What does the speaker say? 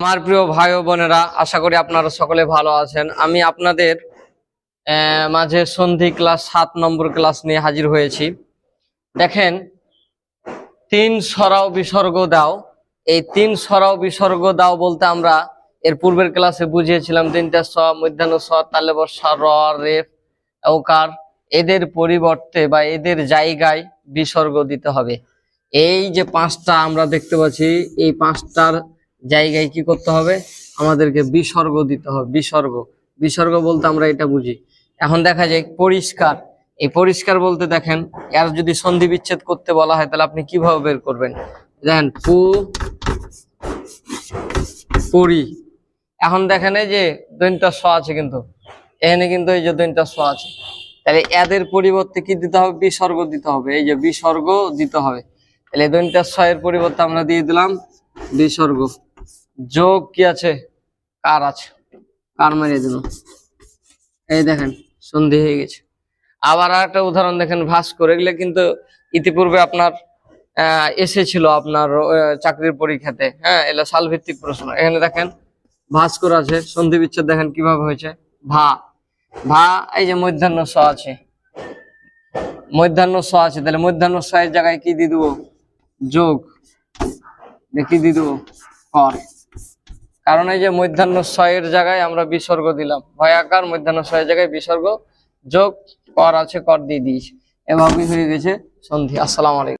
আমার প্রিয় ভাই ও বোনেরা, আশা করি আপনারা সকলে ভালো আছেন। আমি আপনাদের মাঝে সন্ধি ক্লাস সাত নম্বর ক্লাস নিয়ে হাজির হয়েছি। দেখেন, তিন সরাও বিসর্গ দাও। এই তিন সরাও বিসর্গ দাও বলতে আমরা এর পূর্বের ক্লাসে বুঝিয়েছিলাম, তিনটা স, মধ্যাহ্ন স, তালে বর্ষা র রেফ ওকার এদের পরিবর্তে বা এদের জায়গায় বিসর্গ দিতে হবে। এই যে পাঁচটা আমরা দেখতে পাচ্ছি, এই পাঁচটার জায়গায় কি করতে হবে? আমাদেরকে বিসর্গ দিতে হবে, বিসর্গ। বিসর্গ বলতে আমরা এটা বুঝি। এখন দেখা যায় পরিষ্কার। এই পরিষ্কার বলতে দেখেন, এর যদি সন্ধি বিচ্ছেদ করতে বলা হয়, তাহলে আপনি কীভাবে বের করবেন? দেখেন, পু, পরি। এখন দেখেন এই যে দৈনটা স আছে কিন্তু। এখানে কিন্তু এই যে দৈনটা স আছে। তাহলে এদের পরিবর্তে কি দিতে হবে? বিসর্গ দিতে হবে। এই যে বিসর্গ দিতে হবে। তাহলে দৈনটা স এর পরিবর্তে আমরা দিয়ে দিলাম বিসর্গ। যোগ কি আছে? কার আছে? কার মেরে দিল এই দেখেন, সন্ধি হয়ে গেছে। আবার আর একটা উদাহরণ দেখেন, ভাস্কর, এগুলো কিন্তু ইতিপূর্বে আপনার এসেছিল আপনার চাকরির পরীক্ষাতে। হ্যাঁ এগুলো সালভিত্তিক প্রশ্ন। এখানে দেখেন, ভাস্কর আছে, সন্ধি বিচ্ছেদ দেখেন কীভাবে হয়েছে। ভা ভা, এই যে মধ্যাহ্ন স আছে। মধ্যাহ্ন স আছে, তাহলে মধ্যাহ্ন স এর জায়গায় কি দিয়ে দেবো? যোগ। কি দিয়ে দেবো? কর। কারণ এই যে মধ্যাহ্ন ছয়ের জায়গায় আমরা বিসর্গ দিলাম। ভয়াকার মধ্যাহ্ন ছয়ের জায়গায় বিসর্গ যোগ, কর আছে, কর দিয়ে দিয়েছি। এভাবেই হয়ে গেছে সন্ধি। আসসালাম আলাইকুম।